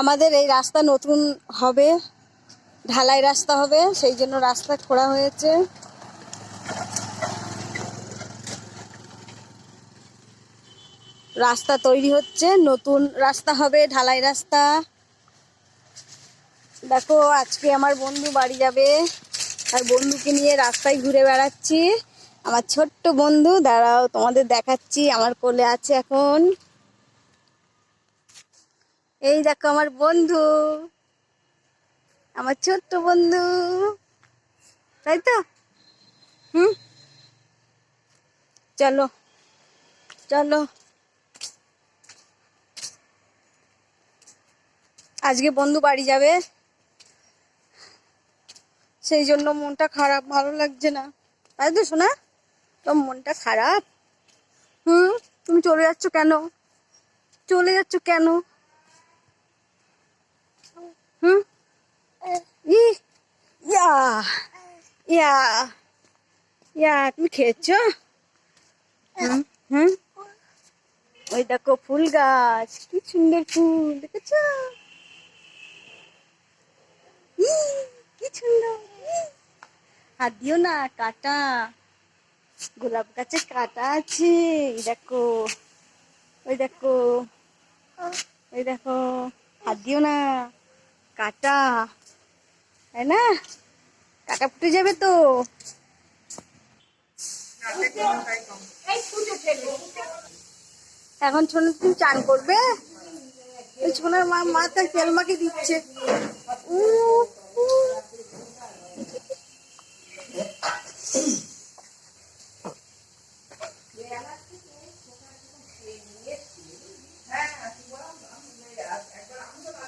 আমাদের এই রাস্তা নতুন হবে, ঢালাই রাস্তা হবে, সেই জন্য রাস্তা খোঁড়া হয়েছে। রাস্তা তৈরি হচ্ছে, নতুন রাস্তা হবে, ঢালাই রাস্তা। দেখো, আজকে আমার বন্ধু বাড়ি যাবে আর বন্ধুকে নিয়ে রাস্তায় ঘুরে বেড়াচ্ছি। আমার ছোট্ট বন্ধু, দাঁড়াও, তোমাদের দেখাচ্ছি, আমার কোলে আছে এখন। এই দেখো আমার বন্ধু, আমার ছোট্ট বন্ধু, তাই তো? হুম? চলো চলো। আজকে বন্ধু বাড়ি যাবে। সেই জন্য মনটা খারাপ, ভালো লাগছে না। তাই তো শোনা তোর মনটা খারাপ? হুম? তুমি চলে যাচ্ছ কেন? চলে যাচ্ছ কেন? হুম ই ইয়া ইয়া ইয়া তুমি খেয়েছ? হুম হুম ওই দেখো ফুল গাছ, কি সুন্দর ফুল, দেখেছ? কি সুন্দর। হাত দিও না, কাটা। গোলাপ গাছে কাটা আছে দেখো। ওই দেখো। ওই দেখো। হাত দিও না। কাটা, তাই না? কাটা ফুটে যাবে তো। এখন ছোনা তুমি চান করবে? ওই ছোনার মা মাথায় তেল মাকে দিচ্ছে। উ।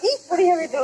এই পড়ে যাবে তো।